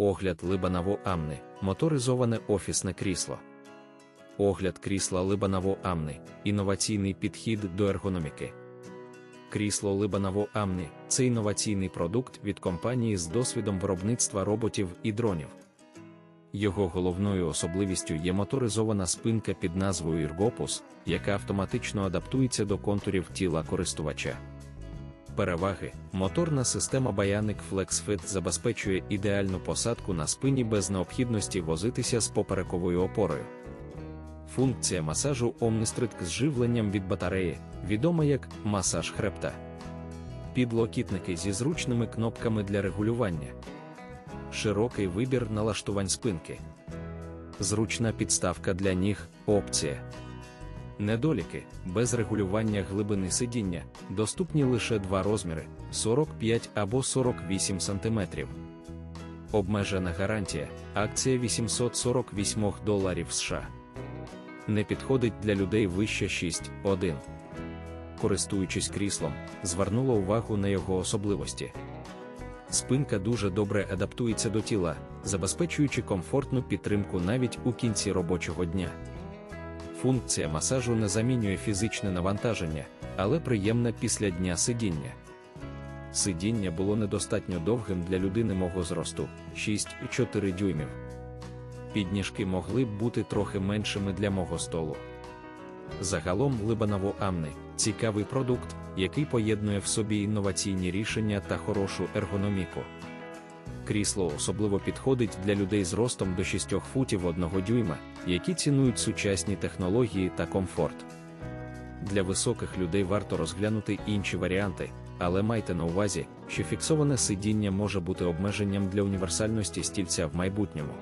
Огляд Либаново Амни, моторизоване офісне крісло. Огляд крісла Либаново Амни, інноваційний підхід до ергономіки. Крісло Либаново Амни це інноваційний продукт від компанії з досвідом виробництва роботів і дронів. Його головною особливістю є моторизована спинка під назвою Іргопус, яка автоматично адаптується до контурів тіла користувача. Переваги моторна система Bionic FlexFit забезпечує ідеальну посадку на спині без необхідності возитися з поперековою опорою. Функція масажу Omnistrict з живленням від батареї, відома як масаж хребта. Підлокітники зі зручними кнопками для регулювання. Широкий вибір налаштувань спинки. Зручна підставка для ніг опція. Недоліки без регулювання глибини сидіння доступні лише два розміри 45 або 48 см. Обмежена гарантія. Акція 848 доларів США. Не підходить для людей вище 6.1. Користуючись кріслом, звернула увагу на його особливості. Спинка дуже добре адаптується до тіла, забезпечуючи комфортну підтримку навіть у кінці робочого дня. Функція масажу не замінює фізичне навантаження, але приємна після дня сидіння. Сидіння було недостатньо довгим для людини мого зросту 6,4 дюймів. Підніжки могли б бути трохи меншими для мого столу. Загалом Либаново Амни цікавий продукт, який поєднує в собі інноваційні рішення та хорошу ергономіку. Крісло особливо підходить для людей з ростом до 6 футів 1 дюйма, які цінують сучасні технології та комфорт. Для високих людей варто розглянути інші варіанти, але майте на увазі, що фіксоване сидіння може бути обмеженням для універсальності стільця в майбутньому.